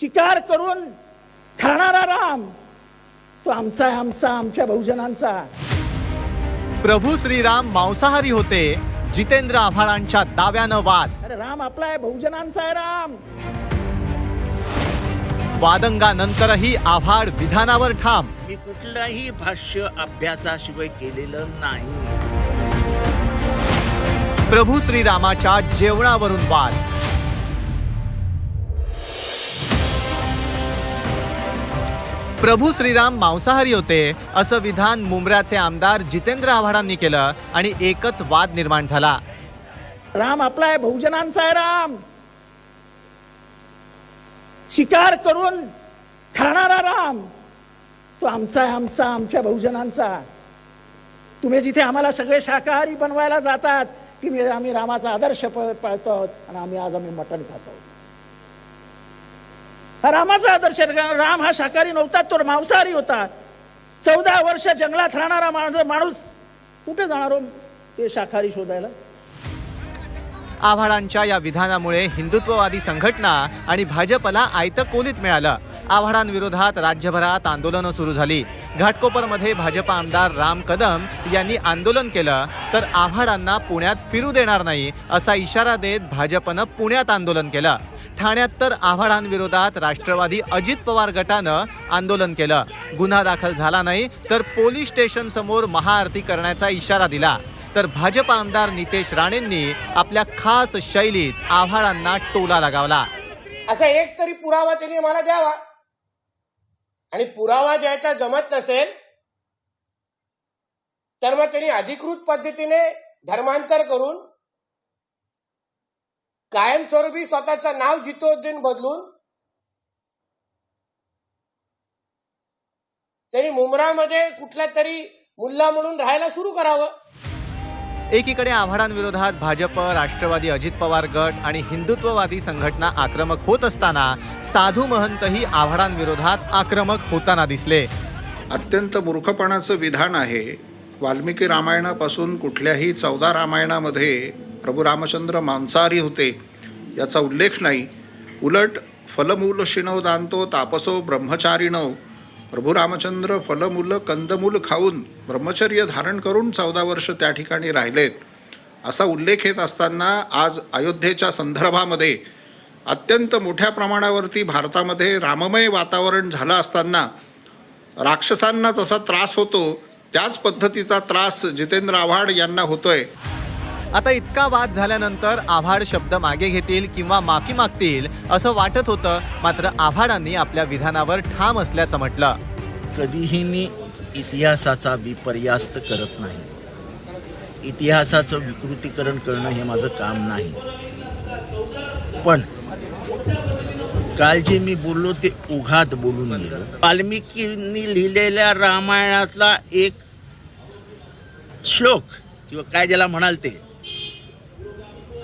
शिकार करून खाणारा राम. तो आमचा आहे आमचा आमच्या बहुजनांचा. प्रभू श्रीराम मांसाहारी होते जितेंद्र आव्हाडांच्या दाव्यानं वाद. अरे राम आपला आहे बहुजनांचा आहे राम. वादंगानंतरही आव्हाड विधानावर ठाम. मी कुठलंही भाष्य अभ्यासाशिवाय केलेलं नाही. प्रभू श्रीरामाच्या जेवणावरून वाद. प्रभू श्रीराम मांसाहारी होते असं विधान मुंब्र्याचे आमदार जितेंद्र आव्हाडांनी केलं आणि एकच वाद निर्माण झाला. राम आपला आहे बहुजनांचा आहे राम. शिकार करून खाणारा राम. तो आमचा आहे आमचा आमच्या बहुजनांचा. तुम्ही जिथे आम्हाला सगळे शाकाहारी बनवायला जातात की मी आम्ही रामाचा आदर्श पाळतो आणि आम्ही आज आम्ही मटण खातो रामाचा आदर्श राम हा शाकाहारी नव्हता तो मांसाहारी होता. चौदा वर्ष जंगलात राहणारा माणूस माणूस कुठे जाणार हो ते शाकाहारी शोधायला? आव्हाडांच्या या विधानामुळे हिंदुत्ववादी संघटना आणि भाजपला आयतं कोलीत मिळालं. आव्हाडांविरोधात राज्यभरात आंदोलनं सुरू झाली. घाटकोपरमध्ये भाजप आमदार राम कदम यांनी आंदोलन केलं तर आव्हाडांना पुण्यात फिरू देणार नाही असा इशारा देत भाजपनं पुण्यात आंदोलन केलं. ठाण्यात तर आव्हाडांविरोधात राष्ट्रवादी अजित पवार गटानं आंदोलन केलं. गुन्हा दाखल झाला नाही तर पोलीस स्टेशन समोर महाआरती करण्याचा इशारा दिला. तर भाजप आमदार नितेश राणेंनी आपल्या खास शैलीत आव्हाडांना टोला लगावला. असा एक तरी पुरावा त्यांनी मला द्यावा. आणि पुरावा द्यायचा जमत नसेल तर मग त्यांनी अधिकृत पद्धतीने धर्मांतर करून कायमस्वरूपी स्वतःचं नाव जितोद्दीन बदलून त्यांनी मुंब्रामध्ये कुठल्या तरी मुल्ला म्हणून राहायला सुरू करावं. एकीकडे आव्हाडांविरोधात भाजप राष्ट्रवादी अजित पवार गट आणि हिंदुत्ववादी संघटना आक्रमक होत असताना साधू महंतही आव्हाडांविरोधात आक्रमक होताना दिसले. अत्यंत मूर्खपणाचं विधान आहे वाल्मिकी रामायणापासून कुठल्याही चौदा रामायणामध्ये प्रभू रामचंद्र मांसाहारी होते याचा उल्लेख नाही. उलट फलमूल शिणव दांतो तापसो ब्रह्मचारिणव. प्रभू रामचंद्र फलमूल कंदमूल खाऊन ब्रह्मचर्य धारण करून चौदा वर्ष त्या ठिकाणी राहिलेत. असा उल्लेख येत असताना आज अयोध्येच्या संदर्भामध्ये अत्यंत मोठ्या प्रमाणावरती भारतामध्ये राममय वातावरण झालं असताना राक्षसांना जसा त्रास होतो त्याच पद्धतीचा त्रास जितेंद्र आव्हाड यांना होतोय. आता इतका वाद झाल्यानंतर आव्हाड शब्द मागे घेतील किंवा माफी मागतील असं वाटत होतं मात्र आव्हाडांनी आपल्या विधानावर ठाम असल्याचं म्हटलं. कधीही मी इतिहासाचा विपर्यास्त करत नाही. इतिहासाचं विकृतीकरण करणं हे माझं काम नाही. पण काल जे मी बोललो ते उघात बोलून गेलो. वाल्मिकींनी लिहिलेल्या रामायणातला एक श्लोक किंवा काय ज्याला म्हणाल ते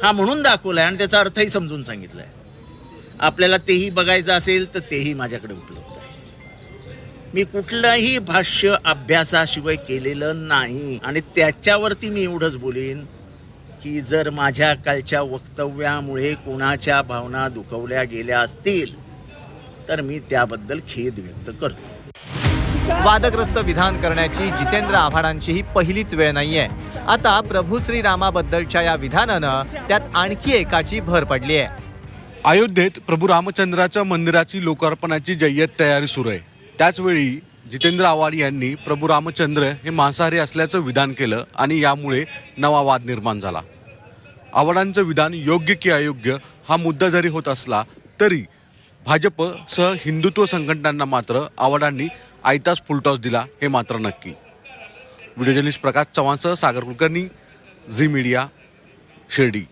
हा म्हणून दाखवलाय आणि त्याचा अर्थही समजून सांगितलाय. आपल्याला तेही बघायचं असेल तर तेही माझ्याकडे उपलब्ध आहे. मी कुठलंही भाष्य अभ्यासाशिवाय केलेलं नाही आणि त्याच्यावरती मी एवढंच बोलीन की जर माझ्या कालच्या वक्तव्यामुळे कोणाच्या भावना दुखवल्या गेल्या असतील तर मी त्याबद्दल खेद व्यक्त करतो. वादग्रस्त विधान करण्याची जितेंद्र आव्हाडांची ही पहिलीच वेळ नाहीये. आता प्रभू श्रीरामाबद्दलच्या या विधानानं त्यात आणखी एकाची भर पडली आहे. अयोध्येत प्रभू रामचंद्राच्या मंदिराची लोकार्पणाची जय्यत तयारी सुरू आहे. त्याचवेळी जितेंद्र आव्हाड यांनी प्रभू रामचंद्र हे मांसाहारी असल्याचं विधान केलं आणि यामुळे नवा वाद निर्माण झाला. आव्हाडांचं विधान योग्य की अयोग्य हा मुद्दा जरी होत असला तरी भाजपसह हिंदुत्व संघटनांना मात्र आव्हाडांनी आयताच फुलटॉस दिला हे मात्र नक्की. व्हिडिओ जर्नलिस्ट प्रकाश चव्हाणसह सागर कुलकर्णी झी मीडिया शिर्डी.